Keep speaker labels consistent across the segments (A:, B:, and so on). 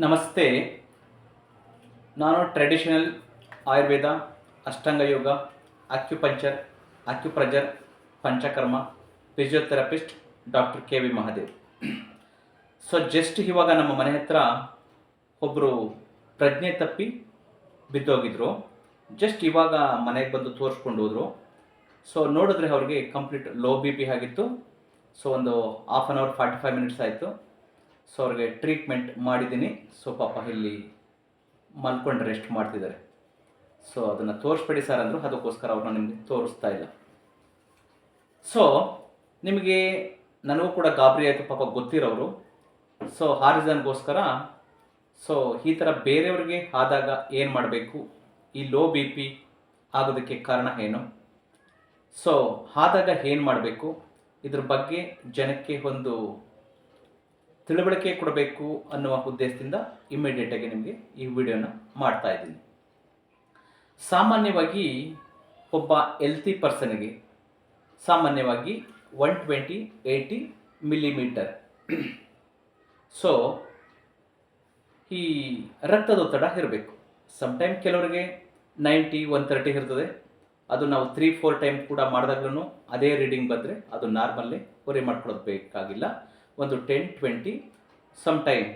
A: ನಮಸ್ತೆ. ನಾನು traditional Ayurveda, Ashtanga yoga acupuncture acupressure panchakarma physiotherapist doctor K V Mahadev. So just ಇವಾಗ ನಮ್ಮ ಮನೆ ಹತ್ರ ಒಬ್ಬರು ಪ್ರಜ್ಞೆ ತಪ್ಪಿ ಬಿದ್ದೋಗಿದ್ರು. ಜಸ್ಟ್ ಇವಾಗ ಮನೆಗೆ ಬಂದು ತೋರಿಸ್ಕೊಂಡು ಹೋದರು. ಸೊ ನೋಡಿದ್ರೆ ಅವ್ರಿಗೆ ಕಂಪ್ಲೀಟ್ ಲೋ ಬಿ ಪಿ ಆಗಿತ್ತು. ಸೊ ಒಂದು half an hour forty five minutes ಆಯಿತು. ಸೊ ಅವ್ರಿಗೆ ಟ್ರೀಟ್ಮೆಂಟ್ ಮಾಡಿದ್ದೀನಿ. ಸೊ ಪಾಪ ಇಲ್ಲಿ ಮಲ್ಕೊಂಡು ರೆಸ್ಟ್ ಮಾಡ್ತಿದ್ದಾರೆ. ಸೊ ಅದನ್ನು ತೋರಿಸ್ಬೇಡಿ ಸರ್ ಅಂದರು, ಅದಕ್ಕೋಸ್ಕರ ಅವ್ರನ್ನ ನಿಮಗೆ ತೋರಿಸ್ತಾ ಇಲ್ಲ. ಸೊ ನಿಮಗೆ ನನಗೂ ಕೂಡ ಗಾಬರಿ ಆಯಿತು, ಪಾಪ ಗೊತ್ತಿರೋರು ಸೊ ಆ ರೀಸನ್ಗೋಸ್ಕರ ಸೊ ಈ ಥರ ಬೇರೆಯವ್ರಿಗೆ ಆದಾಗ ಏನು ಮಾಡಬೇಕು? ಈ ಲೋ ಬಿ ಪಿ ಆಗೋದಕ್ಕೆ ಕಾರಣ ಏನು? ಸೊ ಆದಾಗ ಏನು ಮಾಡಬೇಕು? ಇದ್ರ ಬಗ್ಗೆ ಜನಕ್ಕೆ ಒಂದು ತಿಳುವಳಿಕೆ ಕೊಡಬೇಕು ಅನ್ನುವ ಉದ್ದೇಶದಿಂದ ಇಮ್ಮಿಡಿಯೇಟಾಗಿ ನಿಮಗೆ ಈ ವಿಡಿಯೋನ ಮಾಡ್ತಾ ಇದ್ದೀನಿ. ಸಾಮಾನ್ಯವಾಗಿ ಒಬ್ಬ ಎಲ್ತಿ ಪರ್ಸನ್ಗೆ ಸಾಮಾನ್ಯವಾಗಿ one twenty eighty millimetre so ಈ ರಕ್ತದೊತ್ತಡ ಇರಬೇಕು. ಸಮಟೈಮ್ ಕೆಲವರಿಗೆ ನೈಂಟಿ ಒನ್ ತರ್ಟಿ ಇರ್ತದೆ. ಅದು ನಾವು ತ್ರೀ ಫೋರ್ ಟೈಮ್ ಕೂಡ ಮಾಡಿದಾಗ್ಲೂ ಅದೇ ರೀಡಿಂಗ್ ಬಂದರೆ ಅದು ನಾರ್ಮಲ್ಲೇ ಮಾಡ್ಕೊಳ್ಳೋದು ಬೇಕಾಗಿಲ್ಲ. ಒಂದು ಟೆನ್ ಟ್ವೆಂಟಿ ಸಮ್ ಟೈಮ್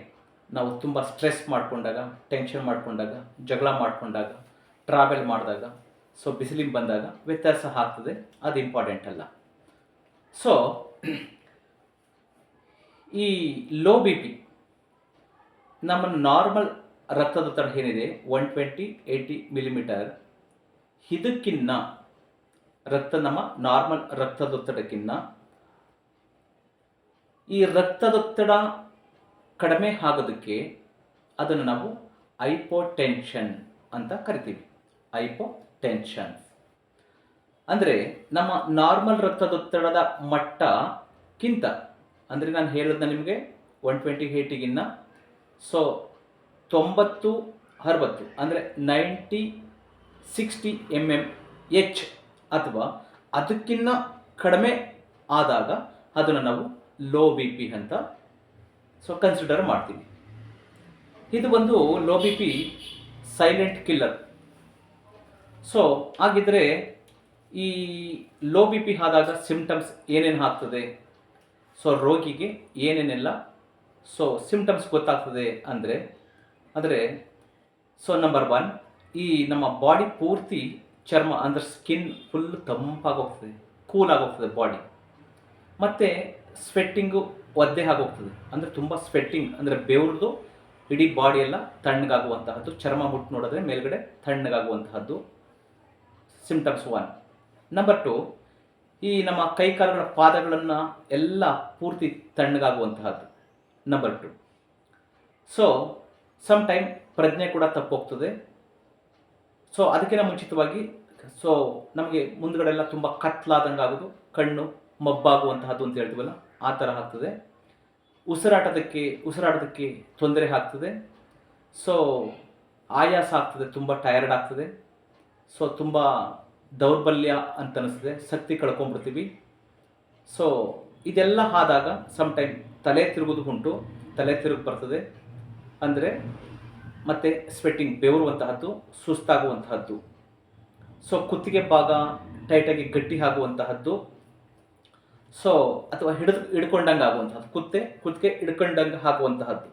A: ನಾವು ತುಂಬ ಸ್ಟ್ರೆಸ್ ಮಾಡಿಕೊಂಡಾಗ ಟೆನ್ಷನ್ ಮಾಡಿಕೊಂಡಾಗ, ಜಗಳ ಮಾಡಿಕೊಂಡಾಗ ಟ್ರಾವೆಲ್ ಮಾಡಿದಾಗ ಸೊ ಬಿಸಿಲಿಗೆ ಬಂದಾಗ ವ್ಯತ್ಯಾಸ ಆಗ್ತದೆ, ಅದು ಇಂಪಾರ್ಟೆಂಟ್ ಅಲ್ಲ. ಸೊ ಈ ಲೋ ಬಿ ಪಿ ನಮ್ಮ ನಾರ್ಮಲ್ ರಕ್ತದೊತ್ತಡ ಏನಿದೆ? ಒನ್ ಟ್ವೆಂಟಿ ಏಯ್ಟಿ ಮಿಲಿಮೀಟರ್ ಇದಕ್ಕಿನ್ನ ರಕ್ತ ನಮ್ಮ ನಾರ್ಮಲ್ ರಕ್ತದೊತ್ತಡಕ್ಕಿನ್ನ ಈ ರಕ್ತದೊತ್ತಡ ಕಡಿಮೆ ಆಗೋದಕ್ಕೆ ಅದನ್ನು ನಾವು ಐಪೋಟೆನ್ಷನ್ ಅಂತ ಕರಿತೀವಿ. ಐಪೋಟೆನ್ಷನ್ ಅಂದರೆ ನಮ್ಮ ನಾರ್ಮಲ್ ರಕ್ತದೊತ್ತಡದ ಮಟ್ಟಕ್ಕಿಂತ, ಅಂದರೆ ನಾನು ಹೇಳಿದ್ನ ನಿಮಗೆ ಒನ್ ಟ್ವೆಂಟಿ ಏಯ್ಟಿಗಿನ್ನ ಸೊ ತೊಂಬತ್ತು ಅರವತ್ತು, ಅಂದರೆ ninety sixty M M H ಅಥವಾ ಅದಕ್ಕಿಂತ ಕಡಿಮೆ ಆದಾಗ ಅದನ್ನು ನಾವು ಲೋ ಬಿ ಪಿ ಅಂತ ಸೊ ಕನ್ಸಿಡರ್ ಮಾಡ್ತೀವಿ ಇದು ಒಂದು low B P silent killer so ಹಾಗಿದ್ರೆ ಈ ಲೋ ಬಿ ಪಿ ಆದಾಗ ಸಿಮ್ಟಮ್ಸ್ ಏನೇನು ಆಗ್ತದೆ? ಸೊ ರೋಗಿಗೆ ಏನೇನೆಲ್ಲ? ಸೊ ಸಿಮ್ಟಮ್ಸ್ ಗೊತ್ತಾಗ್ತದೆ ಅಂದರೆ ಅಂದರೆ ಸೊ ನಂಬರ್ ಒನ್ ಈ ನಮ್ಮ ಬಾಡಿ ಪೂರ್ತಿ ಚರ್ಮ ಅಂದರೆ ಸ್ಕಿನ್ ಫುಲ್ ತಂಪಾಗೋಗ್ತದೆ ಕೂಲ್ ಆಗೋಗ್ತದೆ ಬಾಡಿ ಮತ್ತು ಸ್ವೆಟ್ಟಿಂಗು ಒದ್ದೆ ಆಗೋಗ್ತದೆ. ಅಂದರೆ ತುಂಬ ಸ್ವೆಟ್ಟಿಂಗ್ ಅಂದರೆ ಬೆವ್ರದು ಇಡೀ ಬಾಡಿ ಎಲ್ಲ ತಣ್ಣಗಾಗುವಂತಹದ್ದು, ಚರ್ಮ ಮುಟ್ಟು ನೋಡಿದ್ರೆ ಮೇಲ್ಗಡೆ ತಣ್ಣಗಾಗುವಂತಹದ್ದು ಸಿಮ್ಟಮ್ಸ್ ಒನ್ ನಂಬರ್ ಟು ಈ ನಮ್ಮ ಕೈಕಾಲುಗಳ ಪಾದಗಳನ್ನು ಎಲ್ಲ ಪೂರ್ತಿ ತಣ್ಣಗಾಗುವಂತಹದ್ದು. Number two so some time ಪ್ರಜ್ಞೆ ಕೂಡ ತಪ್ಪೋಗ್ತದೆ. ಸೊ ಅದಕ್ಕಿಂತ ಮುಂಚಿತವಾಗಿ ಸೊ ನಮಗೆ ಮುಂದ್ಗಡೆ ಎಲ್ಲ ತುಂಬ ಕತ್ಲಾದಂಗೆ ಆಗೋದು ಕಣ್ಣು ಮಬ್ಬಾಗುವಂತಹದ್ದು ಅಂತ ಹೇಳ್ತೀವಲ್ಲ ಆ ಥರ ಆಗ್ತದೆ. ಉಸಿರಾಟದಕ್ಕೆ ಉಸಿರಾಟದಕ್ಕೆ ತೊಂದರೆ ಆಗ್ತದೆ. ಸೊ ಆಯಾಸ ಆಗ್ತದೆ, ತುಂಬ ಟಯರ್ಡ್ ಆಗ್ತದೆ. ಸೊ ತುಂಬ ದೌರ್ಬಲ್ಯ ಅಂತ ಅನಿಸ್ತದೆ ಶಕ್ತಿ ಕಳ್ಕೊಂಡ್ಬಿಡ್ತೀವಿ. ಸೊ ಇದೆಲ್ಲ ಆದಾಗ ಸಮ್ ಟೈಮ್ ತಲೆ ತಿರುಗೋದು ಉಂಟು, ತಲೆ ತಿರುಗಿ ಬರ್ತದೆ. ಅಂದರೆ, ಮತ್ತು ಸ್ವೆಟ್ಟಿಂಗ್ ಬೆವರುವಂತಹದ್ದು, ಸುಸ್ತಾಗುವಂತಹದ್ದು. ಸೊ ಕುತ್ತಿಗೆ ಭಾಗ ಟೈಟಾಗಿ ಗಟ್ಟಿ ಆಗುವಂತಹದ್ದು. ಸೊ ಅಥವಾ ಹಿಡಿದು ಹಿಡ್ಕೊಂಡಂಗೆ ಆಗುವಂತಹದ್ದು, ಕುತ್ತೆ, ಕುತ್ತಿಗೆ ಹಿಡ್ಕೊಂಡಂಗೆ ಹಾಕುವಂತಹದ್ದು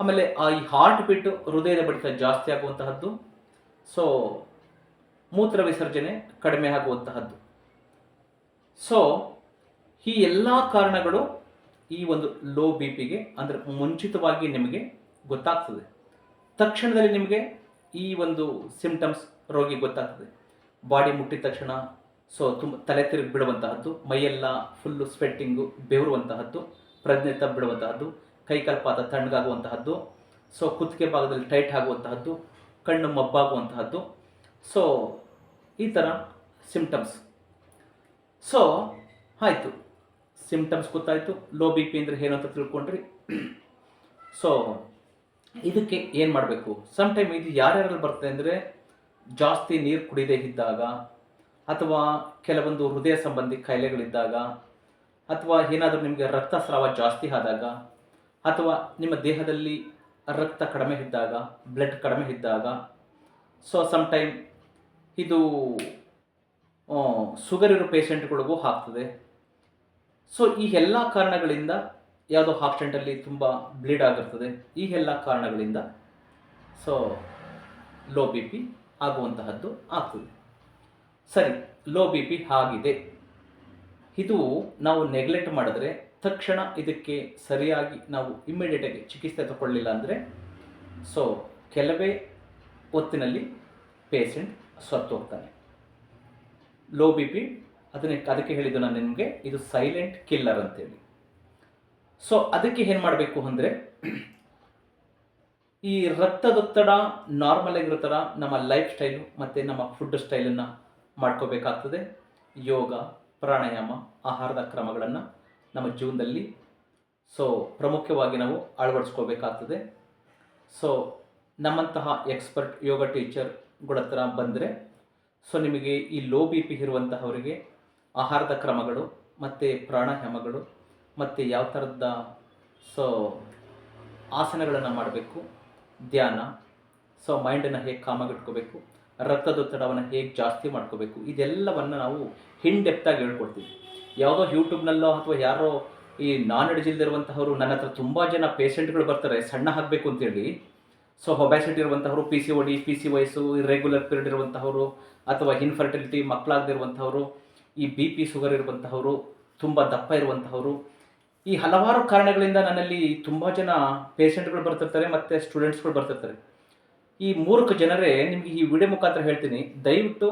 A: ಆಮೇಲೆ ಆ ಈ ಹಾರ್ಟ್ ಬಿಟ್ಟು ಹೃದಯದ ಬಡಿತ ಜಾಸ್ತಿ ಆಗುವಂತಹದ್ದು. ಸೊ ಮೂತ್ರ ವಿಸರ್ಜನೆ ಕಡಿಮೆ ಆಗುವಂತಹದ್ದು. ಸೊ ಈ ಎಲ್ಲ ಕಾರಣಗಳು ಈ ಒಂದು ಲೋ ಬಿ ಪಿಗೆ ಅಂದರೆ ಮುಂಚಿತವಾಗಿ ನಿಮಗೆ ಗೊತ್ತಾಗ್ತದೆ. ತಕ್ಷಣದಲ್ಲಿ ನಿಮಗೆ ಈ ಒಂದು ಸಿಂಪ್ಟಮ್ಸ್ ರೋಗಿ ಗೊತ್ತಾಗ್ತದೆ. ಬಾಡಿ ಮುಟ್ಟಿದ ತಕ್ಷಣ ಸೊ ತುಂಬ ತಲೆ ತಿರುಗಿ ಬಿಡುವಂತಹದ್ದು, ಮೈಯೆಲ್ಲ ಫುಲ್ಲು ಸ್ವೆಟ್ಟಿಂಗು ಬೆವರುವಂತಹದ್ದು ಪ್ರಜ್ಞೆ ತಬ್ಬಿಡುವಂತಹದ್ದು ಬಿಡುವಂತಹದ್ದು ಪಾದ ತಣ್ಣಗಾಗುವಂತಹದ್ದು ಸೊ ಕುತ್ತಿಗೆ ಭಾಗದಲ್ಲಿ ಟೈಟ್ ಆಗುವಂತಹದ್ದು, ಕಣ್ಣು ಮಬ್ಬಾಗುವಂತಹದ್ದು ಸೊ ಈ ಥರ ಸಿಮ್ಟಮ್ಸ್ ಸೊ ಆಯಿತು. ಸಿಮ್ಟಮ್ಸ್ ಗೊತ್ತಾಯಿತು. ಲೋ ಬಿ ಪಿ ಅಂದರೆ ಏನು ಅಂತ ತಿಳ್ಕೊಂಡ್ರಿ. ಸೊ ಇದಕ್ಕೆ ಏನು ಮಾಡಬೇಕು? ಸಮ್ ಟೈಮ್ ಇದು ಯಾರ್ಯಾರಲ್ಲಿ ಬರ್ತದೆ ಅಂದರೆ ಜಾಸ್ತಿ ನೀರು ಕುಡಿದೇ ಇದ್ದಾಗ ಅಥವಾ ಕೆಲವೊಂದು ಹೃದಯ ಸಂಬಂಧಿ ಕಾಯಿಲೆಗಳಿದ್ದಾಗ ಅಥವಾ ಏನಾದರೂ ನಿಮಗೆ ರಕ್ತಸ್ರಾವ ಜಾಸ್ತಿ ಆದಾಗ, ಅಥವಾ ನಿಮ್ಮ ದೇಹದಲ್ಲಿ ರಕ್ತ ಕಡಿಮೆ ಇದ್ದಾಗ ಬ್ಲಡ್ ಕಡಿಮೆ ಇದ್ದಾಗ ಸೊ ಸಮ್ ಟೈಮ್ ಇದು ಶುಗರ್ ಇರೋ ಪೇಷಂಟ್ಗಳಿಗೂ ಆಗ್ತದೆ. ಸೊ ಈ ಎಲ್ಲ ಕಾರಣಗಳಿಂದ ಯಾವುದೋ ಆಕ್ಸಿಡೆಂಟಲ್ಲಿ ತುಂಬ ಬ್ಲೀಡ್ ಆಗಿರ್ತದೆ. ಈ ಎಲ್ಲ ಕಾರಣಗಳಿಂದ. ಸೊ ಲೋ ಬಿ ಪಿ ಆಗುವಂತಹದ್ದು ಆಗ್ತದೆ. ಸರಿ ಲೋ ಬಿ ಪಿ ಆಗಿದೆ. ಇದು ನಾವು ನೆಗ್ಲೆಕ್ಟ್ ಮಾಡಿದ್ರೆ ತಕ್ಷಣ ಇದಕ್ಕೆ ಸರಿಯಾಗಿ ನಾವು ಇಮ್ಮಿಡಿಯೇಟಾಗಿ ಚಿಕಿತ್ಸೆ ತಗೊಳ್ಳಿಲ್ಲ ಅಂದರೆ ಸೊ ಕೆಲವೇ ಹೊತ್ತಿನಲ್ಲಿ ಪೇಷಂಟ್ ಸತ್ತು ಹೋಗ್ತಾನೆ. ಲೋ ಬಿ ಪಿ ಅದನ್ನೇ ಅದಕ್ಕೆ ಹೇಳಿದ್ದು ನಾನು ನಿಮಗೆ, ಇದು ಸೈಲೆಂಟ್ ಕಿಲ್ಲರ್ ಅಂತೇಳಿ. ಸೊ ಅದಕ್ಕೆ ಏನು ಮಾಡಬೇಕು ಅಂದರೆ, ಈ ರಕ್ತದೊತ್ತಡ ನಾರ್ಮಲ್ ಆಗಿರೋ ಥರ ನಮ್ಮ ಲೈಫ್ ಸ್ಟೈಲು ಮತ್ತು ನಮ್ಮ ಫುಡ್ ಸ್ಟೈಲನ್ನು ಮಾಡ್ಕೋಬೇಕಾಗ್ತದೆ. ಯೋಗ, ಪ್ರಾಣಾಯಾಮ, ಆಹಾರದ ಕ್ರಮಗಳನ್ನು ನಮ್ಮ ಜೀವನದಲ್ಲಿ ಸೊ ಪ್ರಮುಖವಾಗಿ ನಾವು ಅಳವಡಿಸ್ಕೋಬೇಕಾಗ್ತದೆ. ಸೊ ನಮ್ಮಂತಹ ಎಕ್ಸ್ಪರ್ಟ್ ಯೋಗ ಟೀಚರ್ಗಳ ಹತ್ರ ಬಂದರೆ ಸೊ ನಿಮಗೆ ಈ ಲೋ ಬಿ ಪಿ ಇರುವಂತಹವರಿಗೆ ಆಹಾರದ ಕ್ರಮಗಳು ಮತ್ತು ಪ್ರಾಣಾಯಾಮಗಳು ಮತ್ತು ಯಾವ ಥರದ ಸೊ ಆಸನಗಳನ್ನು ಮಾಡಬೇಕು, ಧ್ಯಾನ, ಸೊ ಮೈಂಡನ್ನು ಹೇಗೆ ಕಾಮಾಗಿಟ್ಕೋಬೇಕು ರಕ್ತದೊತ್ತಡವನ್ನು ಹೇಗೆ ಜಾಸ್ತಿ ಮಾಡ್ಕೋಬೇಕು? ಇದೆಲ್ಲವನ್ನು ನಾವು ಹಿನ್ ಡೆಪ್ತಾಗಿ ಹೇಳ್ಕೊಡ್ತೀವಿ. ಯಾವುದೋ ಯೂಟ್ಯೂಬ್ನಲ್ಲೋ ಅಥವಾ ಯಾರೋ ಈ ನಾನ್ ಹಿಡಿಜಿಲ್ದಿರುವಂತಹವರು ನನ್ನ ಹತ್ರ ತುಂಬ ಜನ ಪೇಷೆಂಟ್ಗಳು ಬರ್ತಾರೆ, ಸಣ್ಣ ಆಗಬೇಕು ಅಂತೇಳಿ. So obesity ಇರುವಂಥವ್ರು P C O D P C ವಯಸ್ಸು ಇರೆಗ್ಯುಲರ್ ಪೀರಿಯಡ್ ಇರುವಂತಹವರು, ಅಥವಾ ಇನ್ಫರ್ಟಿಲಿಟಿ ಮಕ್ಕಳಾಗದಿರುವಂಥವರು ಈ ಬಿ ಪಿ ಶುಗರ್ ಇರುವಂತಹವರು, ತುಂಬ ದಪ್ಪ ಇರುವಂತಹವರು. ಈ ಹಲವಾರು ಕಾರಣಗಳಿಂದ ನನ್ನಲ್ಲಿ ತುಂಬ ಜನ ಪೇಷಂಟ್ಗಳು ಬರ್ತಿರ್ತಾರೆ, ಮತ್ತು ಸ್ಟೂಡೆಂಟ್ಸ್ಗಳು ಬರ್ತಿರ್ತಾರೆ. ಈ ಮೂರ್ಖ ಜನರೇ ನಿಮಗೆ ಈ ವಿಡಿಯೋ ಮುಖಾಂತರ ಹೇಳ್ತೀನಿ. ದಯವಿಟ್ಟು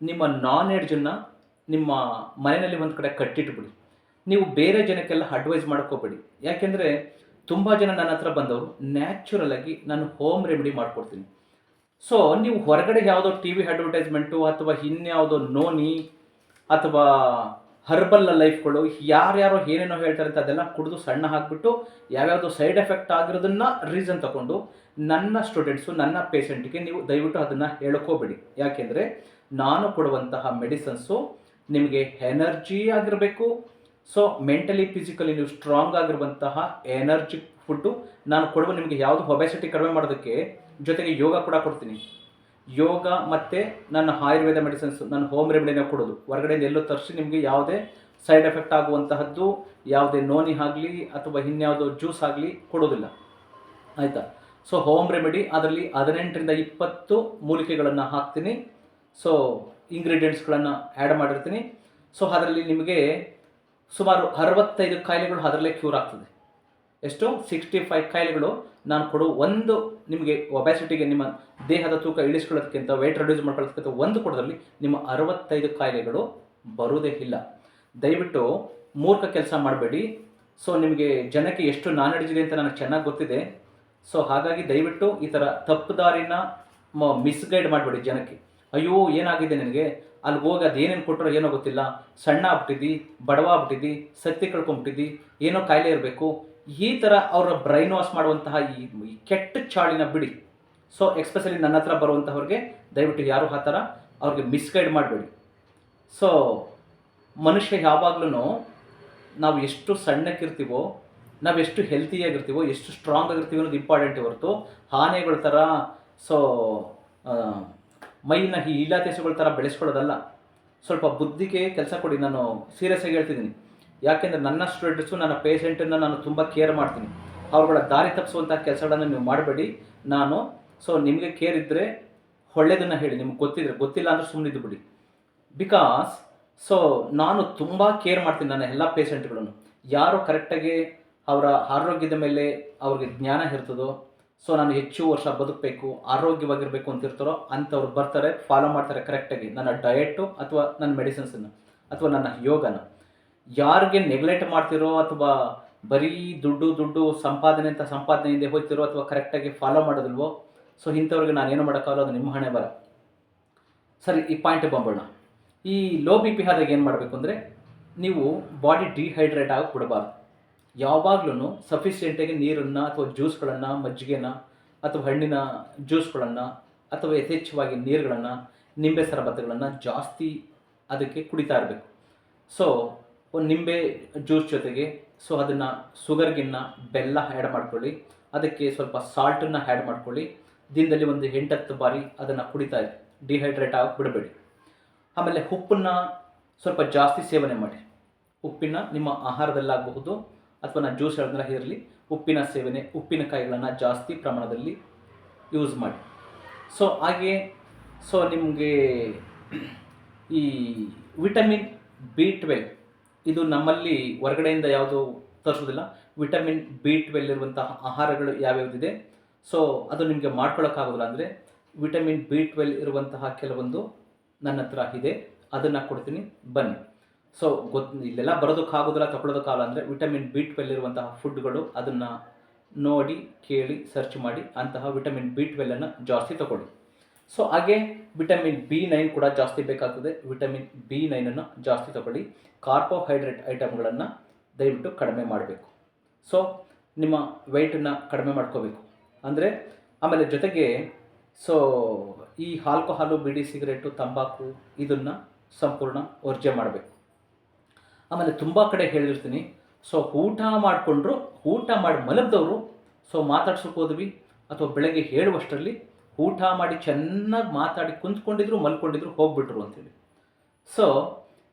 A: ನಿಮ್ಮ ನಾನ್ ಎಡ್ಜನ್ನು ನಿಮ್ಮ ಮನೆಯಲ್ಲಿ ಒಂದು ಕಡೆ ಕಟ್ಟಿಟ್ಬಿಡಿ. ನೀವು ಬೇರೆ ಜನಕ್ಕೆಲ್ಲ ಅಡ್ವೈಸ್ ಮಾಡ್ಕೋಬೇಡಿ. ಯಾಕೆಂದರೆ ತುಂಬ ಜನ ನನ್ನ ಹತ್ರ ಬಂದವರು ನ್ಯಾಚುರಲ್ ಆಗಿ ನಾನು ಹೋಮ್ ರೆಮಿಡಿ ಮಾಡಿಕೊಡ್ತೀನಿ. ಸೊ ನೀವು ಹೊರಗಡೆ ಯಾವುದೋ ಟಿ ವಿ ಅಡ್ವರ್ಟೈಸ್ಮೆಂಟು ಅಥವಾ ಇನ್ಯಾವುದೋ ನೋನಿ ಅಥವಾ ಹರ್ಬಲ್ ಲೈಫ್ಗಳು ಯಾರ್ಯಾರೋ ಏನೇನೋ ಹೇಳ್ತಾರೆ ಅಂತ ಅದೆಲ್ಲ ಕುಡಿದು ಸಣ್ಣ ಹಾಕ್ಬಿಟ್ಟು ಯಾವ್ಯಾವುದೋ ಸೈಡ್ ಎಫೆಕ್ಟ್ ಆಗಿರೋದನ್ನ ರೀಸನ್ ತಗೊಂಡು ನನ್ನ ಸ್ಟೂಡೆಂಟ್ಸು ನನ್ನ ಪೇಷಂಟ್ಗೆ ನೀವು ದಯವಿಟ್ಟು ಅದನ್ನು ಹೇಳ್ಕೋಬೇಡಿ. ಯಾಕೆಂದರೆ ನಾನು ಕೊಡುವಂತಹ ಮೆಡಿಸನ್ಸು ನಿಮಗೆ ಎನರ್ಜಿ ಆಗಿರಬೇಕು. ಸೊ ಮೆಂಟಲಿ ಫಿಸಿಕಲಿ ನೀವು ಸ್ಟ್ರಾಂಗ್ ಆಗಿರುವಂತಹ ಎನರ್ಜಿ ಫುಡ್ಡು ನಾನು ಕೊಡುವ ನಿಮಗೆ ಯಾವುದು ಒಬೆಸಿಟಿ ಕಡಿಮೆ ಮಾಡೋದಕ್ಕೆ ಜೊತೆಗೆ ಯೋಗ ಕೂಡ ಕೊಡ್ತೀನಿ. ಯೋಗ ಮತ್ತು ನನ್ನ ಆಯುರ್ವೇದ ಮೆಡಿಸಿನ್ಸ್ ನನ್ನ ಹೋಮ್ ರೆಮಿಡಿನ ಕೊಡೋದು. ಹೊರಗಡೆ ಎಲ್ಲೋ ತರಿಸಿ ನಿಮಗೆ ಯಾವುದೇ ಸೈಡ್ ಎಫೆಕ್ಟ್ ಆಗುವಂತಹದ್ದು, ಯಾವುದೇ ನೋನಿ ಆಗಲಿ ಅಥವಾ ಇನ್ಯಾವುದೋ ಜ್ಯೂಸ್ ಆಗಲಿ ಕೊಡೋದಿಲ್ಲ ಆಯಿತಾ? ಸೊ ಹೋಮ್ ರೆಮಿಡಿ ಅದರಲ್ಲಿ ಹದಿನೆಂಟರಿಂದ ಇಪ್ಪತ್ತು ಮೂಲಿಕೆಗಳನ್ನು ಹಾಕ್ತೀನಿ. ಸೊ ಇಂಗ್ರೀಡಿಯೆಂಟ್ಸ್ಗಳನ್ನು ಆ್ಯಡ್ ಮಾಡಿರ್ತೀನಿ. ಸೊ ಅದರಲ್ಲಿ ನಿಮಗೆ ಸುಮಾರು ಅರವತ್ತೈದು ಕಾಯಿಲೆಗಳು ಅದರಲ್ಲೇ ಕ್ಯೂರ್ ಆಗ್ತದೆ. ಎಷ್ಟು? ಸಿಕ್ಸ್ಟಿ ಫೈವ್ ಕಾಯಿಲೆಗಳು. ನಾನು ಕೊಡು ಒಂದು ನಿಮಗೆ ಒಬ್ಯಾಸಿಟಿಗೆ ನಿಮ್ಮ ದೇಹದ ತೂಕ ಇಳಿಸ್ಕೊಳ್ಳೋದಕ್ಕಿಂತ ವೆಯ್ಟ್ ರೆಡ್ಯೂಸ್ ಮಾಡ್ಕೊಳ್ಳೋದಕ್ಕಿಂತ ಒಂದು ಕೊಡೋದ್ರಲ್ಲಿ ನಿಮ್ಮ ಅರವತ್ತೈದು ಕಾಯಿಲೆಗಳು ಬರುವುದೇ ಇಲ್ಲ. ದಯವಿಟ್ಟು ಮೂರ್ಖ ಕೆಲಸ ಮಾಡಬೇಡಿ. ಸೊ ನಿಮಗೆ ಜನಕ್ಕೆ ಎಷ್ಟು ನಾಲೆಡ್ಜ್ ಅಂತ ನನಗೆ ಚೆನ್ನಾಗಿ ಗೊತ್ತಿದೆ. ಸೊ ಹಾಗಾಗಿ ದಯವಿಟ್ಟು ಈ ಥರ ತಪ್ಪು ದಾರಿನ ಮಿಸ್ಗೈಡ್ ಮಾಡಬೇಡಿ ಜನಕ್ಕೆ. ಅಯ್ಯೋ, ಏನಾಗಿದೆ ನನಗೆ? ಅಲ್ಲಿ ಹೋಗಿ ಅದೇನೇನು ಕೊಟ್ಟರೋ ಏನೋ ಗೊತ್ತಿಲ್ಲ. ಸಣ್ಣ ಆಗ್ಬಿಟ್ಟಿದ್ದಿ, ಬಡವ ಆಗ್ಬಿಟ್ಟಿದ್ದಿ, ಸತ್ತಿ ಕಳ್ಕೊಂಬಿಟ್ಟಿದ್ದಿ, ಏನೋ ಕಾಯಿಲೆ ಇರಬೇಕು. ಈ ಥರ ಅವರ ಬ್ರೈನ್ ವಾಶ್ ಮಾಡುವಂತಹ ಈ ಕೆಟ್ಟ ಚಾಳಿನ ಬಿಡಿ. ಸೊ ಎಕ್ಸ್ಪೆಷಲಿ ನನ್ನ ಹತ್ರ ಬರುವಂಥವ್ರಿಗೆ ದಯವಿಟ್ಟು ಯಾರು ಆ ಥರ ಅವ್ರಿಗೆ ಮಿಸ್ಗೈಡ್ ಮಾಡಬೇಡಿ. ಸೊ ಮನುಷ್ಯ ಯಾವಾಗ್ಲೂ ನಾವು ಎಷ್ಟು ಸಣ್ಣಕ್ಕಿರ್ತೀವೋ ನಾವು ಎಷ್ಟು ಹೆಲ್ತಿಯಾಗಿರ್ತೀವೋ ಎಷ್ಟು ಸ್ಟ್ರಾಂಗ್ ಆಗಿರ್ತೀವೋ ಅನ್ನೋದು ಇಂಪಾರ್ಟೆಂಟ್ ಹೊರತು ಆನೆಗಳ ಥರ ಸೊ ಮೈನ ಈ ಇಲಾತೇಶಗಳ ಥರ ಬೆಳೆಸ್ಕೊಳ್ಳೋದಲ್ಲ. ಸ್ವಲ್ಪ ಬುದ್ಧಿಗೆ ಕೆಲಸ ಕೊಡಿ, ನಾನು ಸೀರಿಯಸ್ ಆಗಿ ಹೇಳ್ತಿದ್ದೀನಿ. ಯಾಕೆಂದರೆ ನನ್ನ ಸ್ಟೂಡೆಂಟ್ಸು ನನ್ನ ಪೇಷೆಂಟನ್ನು ನಾನು ತುಂಬ ಕೇರ್ ಮಾಡ್ತೀನಿ. ಅವ್ರುಗಳ ದಾರಿ ತಪ್ಪಿಸುವಂಥ ಕೆಲಸಗಳನ್ನು ನೀವು ಮಾಡಬೇಡಿ. ನಾನು ಸೊ ನಿಮಗೆ ಕೇರ್ ಇದ್ದರೆ ಒಳ್ಳೆಯದನ್ನು ಹೇಳಿ. ನಿಮ್ಗೆ ಗೊತ್ತಿದ್ರೆ, ಗೊತ್ತಿಲ್ಲ ಅಂದರೆ ಸುಮ್ಮನಿದ್ದು ಬಿಡಿ. ಬಿಕಾಸ್ ಸೊ ನಾನು ತುಂಬ ಕೇರ್ ಮಾಡ್ತೀನಿ ನನ್ನ ಎಲ್ಲ ಪೇಷೆಂಟ್ಗಳನ್ನು ಯಾರು ಕರೆಕ್ಟಾಗಿ ಅವರ ಆರೋಗ್ಯದ ಮೇಲೆ ಅವ್ರಿಗೆ ಜ್ಞಾನ ಇರ್ತದೋ ಸೊ ನಾನು ಹೆಚ್ಚು ವರ್ಷ ಬದುಕಬೇಕು, ಆರೋಗ್ಯವಾಗಿರಬೇಕು ಅಂತ ಇರ್ತಾರೋ ಅಂಥವ್ರು ಬರ್ತಾರೆ ಫಾಲೋ ಮಾಡ್ತಾರೆ ಕರೆಕ್ಟಾಗಿ ನನ್ನ ಡಯೆಟ್ಟು ಅಥವಾ ನನ್ನ ಮೆಡಿಸಿನ್ಸನ್ನು ಅಥವಾ ನನ್ನ ಯೋಗನ. ಯಾರಿಗೆ ನೆಗ್ಲೆಕ್ಟ್ ಮಾಡ್ತಿರೋ ಅಥವಾ ಬರೀ ದುಡ್ಡು ದುಡ್ಡು ಸಂಪಾದನೆ ಅಂತ ಸಂಪಾದನೆಯಿಂದ ಹೋಗ್ತಿರೋ ಅಥವಾ ಕರೆಕ್ಟಾಗಿ ಫಾಲೋ ಮಾಡೋದಿಲ್ವೋ ಸೊ ಇಂಥವ್ರಿಗೆ ನಾನು ಏನು ಮಾಡೋಕ್ಕಾಗಲ್ಲ, ಅದು ನಿಮ್ಮ ಹಣೆ ಬರ. ಸರಿ, ಈ ಪಾಯಿಂಟ್ ಬಂಬೋಣ ಈ ಲೋ ಬಿ ಪಿ ಆದಾಗ ಏನು ಮಾಡಬೇಕು ಅಂದರೆ, ನೀವು ಬಾಡಿ ಡಿಹೈಡ್ರೇಟ್ ಆಗಿ ಬಿಡಬಾರ್ದು ಯಾವಾಗ್ಲೂ ಸಫಿಷಿಯೆಂಟಾಗಿ ನೀರನ್ನು ಅಥವಾ ಜ್ಯೂಸ್ಗಳನ್ನು ಮಜ್ಜಿಗೆನ ಅಥವಾ ಹಣ್ಣಿನ ಜ್ಯೂಸ್ಗಳನ್ನು ಅಥವಾ ಯಥೇಚ್ಛವಾಗಿ ನೀರುಗಳನ್ನು, ನಿಂಬೆ ಸರಬತ್ತುಗಳನ್ನು ಜಾಸ್ತಿ ಅದಕ್ಕೆ ಕುಡಿತಾ ಇರಬೇಕು. ಸೊ ಒಂದು ನಿಂಬೆ ಜ್ಯೂಸ್ ಜೊತೆಗೆ ಸೊ ಅದನ್ನು ಸುಗರ್ಗಿನ್ನ ಬೆಲ್ಲ ಆ್ಯಡ್ ಮಾಡ್ಕೊಳ್ಳಿ. ಅದಕ್ಕೆ ಸ್ವಲ್ಪ ಸಾಲ್ಟನ್ನು ಆ್ಯಡ್ ಮಾಡ್ಕೊಳ್ಳಿ. ದಿನದಲ್ಲಿ ಒಂದು ಎಂಟತ್ತು ಬಾರಿ ಅದನ್ನು ಕುಡಿತಾ ಇರಿ. ಡಿಹೈಡ್ರೇಟ್ ಆಗಿ ಬಿಡಬೇಡಿ. ಆಮೇಲೆ ಉಪ್ಪನ್ನು ಸ್ವಲ್ಪ ಜಾಸ್ತಿ ಸೇವನೆ ಮಾಡಿ. ಉಪ್ಪಿನ ನಿಮ್ಮ ಆಹಾರದಲ್ಲಾಗಬಹುದು. ಅಥವಾ ನಾನು ಜ್ಯೂಸ್ ಹೇಳಿದ್ರೆ ಇರಲಿ ಉಪ್ಪಿನ ಸೇವನೆ ಉಪ್ಪಿನಕಾಯಿಗಳನ್ನು ಜಾಸ್ತಿ ಪ್ರಮಾಣದಲ್ಲಿ ಯೂಸ್ ಮಾಡಿ. ಸೊ ಹಾಗೆ ಸೊ ನಿಮಗೆ ಈ ವಿಟಮಿನ್ ಬಿ ಟ್ವೆಲ್ ಇದು ನಮ್ಮಲ್ಲಿ ಹೊರಗಡೆಯಿಂದ ಯಾವುದು ತರಿಸೋದಿಲ್ಲ. ವಿಟಮಿನ್ ಬಿ ಟ್ವೆಲ್ ಇರುವಂತಹ ಆಹಾರಗಳು ಯಾವ್ಯಾವುದಿದೆ? ಸೊ ಅದು ನಿಮಗೆ ಮಾಡ್ಕೊಳ್ಳೋಕ್ಕಾಗೋದಿಲ್ಲ ಅಂದರೆ ವಿಟಮಿನ್ ಬಿ ಟ್ವೆಲ್ ಇರುವಂತಹ ಕೆಲವೊಂದು ನನ್ನ ಹತ್ರ ಇದೆ. ಅದನ್ನು ಕೊಡ್ತೀನಿ. ಬನ್ನಿ. ಸೊ ಗೊತ್ತು ಇಲ್ಲೆಲ್ಲ ಬರೋದಕ್ಕಾಗೋದಿಲ್ಲ ತಗೊಳ್ಳೋದಕ್ಕಾಗಲ್ಲ ಅಂದರೆ ವಿಟಮಿನ್ ಬಿ ಟ್ವೆಲ್ ಇರುವಂತಹ ಫುಡ್ಗಳು ಅದನ್ನು ನೋಡಿ, ಕೇಳಿ ಸರ್ಚ್ ಮಾಡಿ ಅಂತಹ ವಿಟಮಿನ್ ಬಿ ಟ್ವೆಲ್ಲನ್ನು ಜಾಸ್ತಿ ತಗೊಳ್ಳಿ. ಸೊ ಹಾಗೆ ವಿಟಮಿನ್ ಬಿ ನೈನ್ ಕೂಡ ಜಾಸ್ತಿ ಬೇಕಾಗ್ತದೆ. ವಿಟಮಿನ್ ಬಿ ನೈನನ್ನು ಜಾಸ್ತಿ ತಗೊಳ್ಳಿ. ಕಾರ್ಬೋಹೈಡ್ರೇಟ್ ಐಟಮ್ಗಳನ್ನು ದಯವಿಟ್ಟು ಕಡಿಮೆ ಮಾಡಬೇಕು. ಸೊ ನಿಮ್ಮ ವೆಯ್ಟನ್ನು ಕಡಿಮೆ ಮಾಡ್ಕೋಬೇಕು. ಅಂದರೆ, ಆಮೇಲೆ ಜೊತೆಗೆ ಸೊ ಈ ಆಲ್ಕೋಹಾಲು ಬಿಡಿ ಸಿಗರೇಟು ತಂಬಾಕು ಇದನ್ನು ಸಂಪೂರ್ಣ ವರ್ಜೆ ಮಾಡಬೇಕು. ಆಮೇಲೆ ತುಂಬ ಕಡೆ ಹೇಳಿರ್ತೀನಿ. ಸೊ ಊಟ ಮಾಡಿಕೊಂಡ್ರು, ಊಟ ಮಾಡಿ ಮಲಗಿದವರು ಸೊ ಮಾತಾಡ್ಸೋಕೆ ಹೋದ್ವಿ. ಅಥವಾ ಬೆಳಗ್ಗೆ ಹೇಳುವಷ್ಟರಲ್ಲಿ ಊಟ ಮಾಡಿ ಚೆನ್ನಾಗಿ ಮಾತಾಡಿ ಕುಂತ್ಕೊಂಡಿದ್ರು, ಮಲ್ಕೊಂಡಿದ್ರು, ಹೋಗ್ಬಿಟ್ರು ಅಂತೇಳಿ. ಸೊ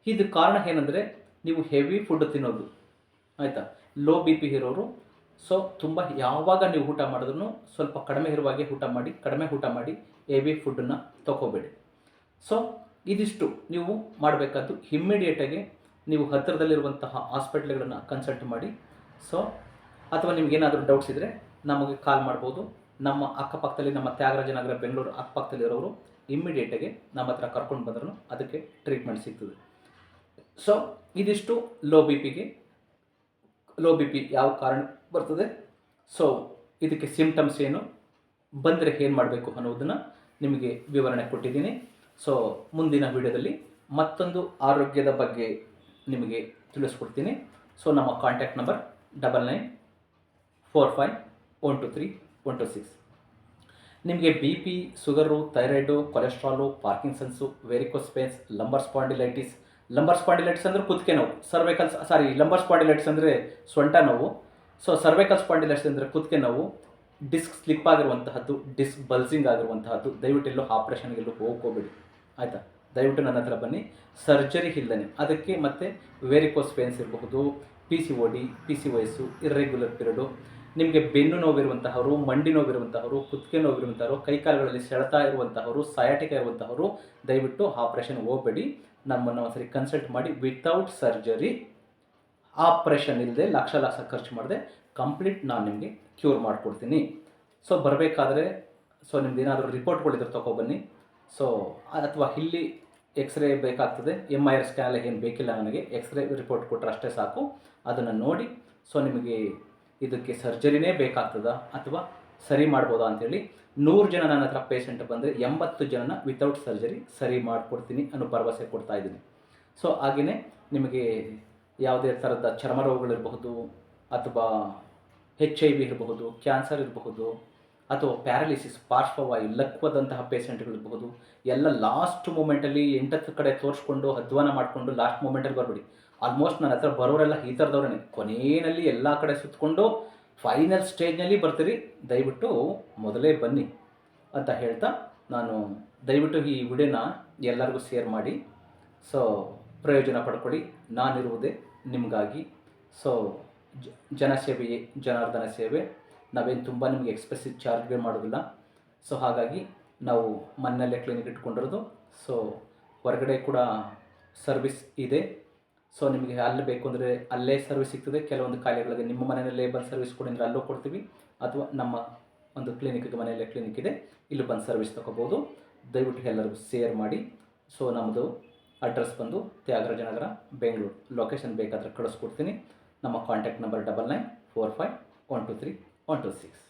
A: ಇದು ಕಾರಣ ಏನಂದರೆ ನೀವು ಹೆವಿ ಫುಡ್ ತಿನ್ನೋದು. ಆಯಿತಾ? ಲೋ ಬಿ ಪಿ ಇರೋರು. ಸೊ ತುಂಬ ಯಾವಾಗ ನೀವು ಊಟ ಮಾಡಿದ್ರು ಸ್ವಲ್ಪ ಕಡಿಮೆ ಇರುವಾಗೆ ಊಟ ಮಾಡಿ, ಕಡಿಮೆ ಊಟ ಮಾಡಿ ಹೆವಿ ಫುಡ್ಡನ್ನು ತಗೋಬೇಡಿ ಸೊ ಇದಿಷ್ಟು ನೀವು ಮಾಡಬೇಕಾದ್ದು ಇಮ್ಮಿಡಿಯೇಟಾಗಿ ನೀವು ಹತ್ತಿರದಲ್ಲಿರುವಂತಹ ಹಾಸ್ಪಿಟ್ಲ್ಗಳನ್ನು ಕನ್ಸಲ್ಟ್ ಮಾಡಿ. ಸೊ ಅಥವಾ ನಿಮ್ಗೇನಾದರೂ ಡೌಟ್ಸ್ ಇದ್ದರೆ ನಮಗೆ ಕಾಲ್ ಮಾಡ್ಬೋದು. ನಮ್ಮ ಅಕ್ಕಪಕ್ಕದಲ್ಲಿ ನಮ್ಮ ತ್ಯಾಗರಾಜನಗರ ಬೆಂಗಳೂರು ಅಕ್ಕಪಕ್ಕದಲ್ಲಿರೋರು ಇಮ್ಮಿಡಿಯೇಟಾಗಿ ನಮ್ಮ ಹತ್ರ ಕರ್ಕೊಂಡು ಬಂದ್ರೂ ಅದಕ್ಕೆ ಟ್ರೀಟ್ಮೆಂಟ್ ಸಿಗ್ತದೆ. ಸೊ ಇದಿಷ್ಟು ಲೋ ಬಿ ಪಿಗೆ ಲೋ ಬಿ ಪಿ ಯಾವ ಕಾರಣ ಬರ್ತದೆ? ಸೊ ಇದಕ್ಕೆ ಸಿಮ್ಟಮ್ಸ್ ಏನು? ಬಂದರೆ ಏನು ಮಾಡಬೇಕು ಅನ್ನೋದನ್ನು ನಿಮಗೆ ವಿವರಣೆ ಕೊಟ್ಟಿದ್ದೀನಿ. ಸೊ ಮುಂದಿನ ವಿಡಿಯೋದಲ್ಲಿ ಮತ್ತೊಂದು ಆರೋಗ್ಯದ ಬಗ್ಗೆ ನಿಮಗೆ ತಿಳಿಸ್ಕೊಡ್ತೀನಿ. ಸೊ ನಮ್ಮ contact number double nine four five one two three one two six ನಿಮಗೆ B P sugar thyroid cholesterol Parkinson's varicose veins lumbar spondylitis lumbar spondylitis ಅಂದರೆ ಕುದಕೆ ನೋವು. ಸರ್ವೈಕಲ್ಸ್ ಸಾರಿ ಲಂಬರ್ ಸ್ಪಾಂಡಿಲೈಟಿಸ್ ಅಂದರೆ ಸೊಂಟ ನೋವು. ಸೊ ಸರ್ವೈಕಲ್ ಸ್ಪಾಂಡಿಲೈಟಿಸ್ ಅಂದರೆ ಕುದಕೆ ನೋವು. ಡಿಸ್ಕ್ ಸ್ಲಿಪ್ ಆಗಿರುವಂತಹದ್ದು ಡಿಸ್ಕ್ ಬಲ್ಸಿಂಗ್ ಆಗಿರುವಂತಹದ್ದು. ದಯವಿಟ್ಟು ಎಲ್ಲೂ ಆಪ್ರೇಷನ್ಗೆಲ್ಲೂ ಹೋಗ್ಕೋಬೇಡಿ. ಆಯಿತಾ? ದಯವಿಟ್ಟು ನನ್ನ ಹತ್ರ ಬನ್ನಿ. ಸರ್ಜರಿ ಇಲ್ಲದೇ ಅದಕ್ಕೆ ಮತ್ತೆ ವೆರಿಕೋಸ್ ಪೇನ್ಸ್ ಇರಬಹುದು P C O D P C ವಯಸ್ಸು ಇರ್ರೆಗ್ಯುಲರ್ ಪಿರಿಯಡು ನಿಮಗೆ ಬೆನ್ನು ನೋವಿರುವಂತಹವರು, ಮಂಡಿ ನೋವಿರುವಂತಹವರು, ಕುತ್ತಿಗೆ ನೋವಿರುವಂತಹವರು, ಕೈಕಾಲುಗಳಲ್ಲಿ ಸೆಳೆತ ಇರುವಂತಹವರು ಸಯಾಟಿಕ ಇರುವಂತಹವರು, ದಯವಿಟ್ಟು ಆಪರೇಷನ್ ಹೋಗಬೇಡಿ. ನಮ್ಮನ್ನು ಒಂದ್ಸರಿ ಕನ್ಸಲ್ಟ್ ಮಾಡಿ. ವಿತೌಟ್ ಸರ್ಜರಿ ಆಪ್ರೇಷನ್ ಇಲ್ಲದೆ ಲಕ್ಷ ಲಕ್ಷ ಖರ್ಚು ಮಾಡದೆ ಕಂಪ್ಲೀಟ್ ನಾನು ನಿಮಗೆ ಕ್ಯೂರ್ ಮಾಡಿಕೊಡ್ತೀನಿ. ಸೊ ಬರಬೇಕಾದ್ರೆ ಸೊ ನಿಮ್ದು ಏನಾದರೂ ರಿಪೋರ್ಟ್ಗಳಿದ್ರೆ ತೊಗೊಬನ್ನಿ ಸೊ ಅಥವಾ ಇಲ್ಲಿ ಎಕ್ಸ್ರೇ ಬೇಕಾಗ್ತದೆ. ಎಂ ಐ ಆರ್ ಸ್ಕ್ಯಾನ್ ಏನು ಬೇಕಿಲ್ಲ ನನಗೆ ಎಕ್ಸ್ರೇ ರಿಪೋರ್ಟ್ ಕೊಟ್ಟರೆ ಅಷ್ಟೇ ಸಾಕು. ಅದನ್ನು ನೋಡಿ. ಸೊ ನಿಮಗೆ ಇದಕ್ಕೆ ಸರ್ಜರಿನೇ ಬೇಕಾಗ್ತದ ಅಥವಾ ಸರಿ ಮಾಡ್ಬೋದಾ ಅಂತೇಳಿ. ನೂರು ಜನ ನನ್ನ ಹತ್ರ ಪೇಷಂಟ್ ಬಂದರೆ ಎಂಬತ್ತು ಜನನ ವಿತೌಟ್ ಸರ್ಜರಿ ಸರಿ ಮಾಡಿಕೊಡ್ತೀನಿ ಅನ್ನೋ ಭರವಸೆ ಕೊಡ್ತಾ ಇದ್ದೀನಿ. ಸೊ ಹಾಗೆಯೇ ನಿಮಗೆ ಯಾವುದೇ ಥರದ ಚರ್ಮ ರೋಗಗಳಿರಬಹುದು ಅಥವಾ ಹೆಚ್ ಐ ವಿ ಇರಬಹುದು ಕ್ಯಾನ್ಸರ್ ಇರಬಹುದು ಅಥವಾ ಪ್ಯಾರಾಲಿಸಿಸ್ ಪಾರ್ಶ್ವವಾಯು ಲಕ್ವದಂತಹ ಪೇಷಂಟ್ಗಳಿರಬಹುದು ಎಲ್ಲ ಲಾಸ್ಟ್ ಮೂಮೆಂಟಲ್ಲಿ ಎಂಟತ್ತು ಕಡೆ ತೋರಿಸ್ಕೊಂಡು ಅಧ್ವಾನ ಮಾಡಿಕೊಂಡು ಲಾಸ್ಟ್ ಮೂಮೆಂಟಲ್ಲಿ ಬರಬೇಡಿ. ಆಲ್ಮೋಸ್ಟ್ ನನ್ನ ಹತ್ರ ಬರೋರೆಲ್ಲ ಈ ಥರದವ್ರೇ ಕೊನೆಯಲ್ಲಿ ಎಲ್ಲ ಕಡೆ ಸುತ್ತಕೊಂಡು ಫೈನಲ್ ಸ್ಟೇಜ್ನಲ್ಲಿ ಬರ್ತೀರಿ. ದಯವಿಟ್ಟು ಮೊದಲೇ ಬನ್ನಿ ಅಂತ ಹೇಳ್ತಾ ನಾನು ದಯವಿಟ್ಟು ಈ ವಿಡಿಯೋನ ಎಲ್ಲರಿಗೂ ಶೇರ್ ಮಾಡಿ. ಸೊ ಪ್ರಯೋಜನ ಪಡ್ಕೊಳ್ಳಿ. ನಾನಿರುವುದೇ ನಿಮಗಾಗಿ. ಸೊ ಜನಸೇವೆಯೇ, ಜನಾರ್ದನ ಸೇವೆ. ನಾವೇನು ತುಂಬ ನಿಮಗೆ ಎಕ್ಸ್ಪ್ರೆಸಿವ್ ಚಾರ್ಜ್ಗಳು ಮಾಡೋದಿಲ್ಲ. ಸೊ ಹಾಗಾಗಿ ನಾವು ಮನೆಯಲ್ಲೇ ಕ್ಲಿನಿಕ್ ಇಟ್ಕೊಂಡಿರೋದು. ಸೊ ಹೊರಗಡೆ ಕೂಡ ಸರ್ವಿಸ್ ಇದೆ. ಸೊ ನಿಮಗೆ ಅಲ್ಲಿ ಬೇಕು ಅಂದರೆ ಅಲ್ಲೇ ಸರ್ವಿಸ್ ಸಿಗ್ತದೆ. ಕೆಲವೊಂದು ಕಾಯಿಲೆಗಳಿಗೆ ನಿಮ್ಮ ಮನೆಯಲ್ಲೇ ಬಂದು ಸರ್ವಿಸ್ ಕೊಡಿ ಅಂದರೆ ಅಲ್ಲೂ ಕೊಡ್ತೀವಿ. ಅಥವಾ ನಮ್ಮ ಒಂದು ಕ್ಲಿನಿಕ್ಗೆ ಮನೆಯಲ್ಲೇ ಕ್ಲಿನಿಕ್ ಇದೆ. ಇಲ್ಲಿ ಬಂದು ಸರ್ವಿಸ್ ತಗೋಬೋದು. ದಯವಿಟ್ಟು ಎಲ್ಲರಿಗೂ ಶೇರ್ ಮಾಡಿ. ಸೊ ನಮ್ಮದು ಅಡ್ರೆಸ್ ಬಂದು ತ್ಯಾಗರಾಜನಗರ, ಬೆಂಗಳೂರು. ಲೊಕೇಶನ್ ಬೇಕಾದರೆ ಕಳಿಸ್ಕೊಡ್ತೀನಿ. ನಮ್ಮ contact number double nine four five one two three one two six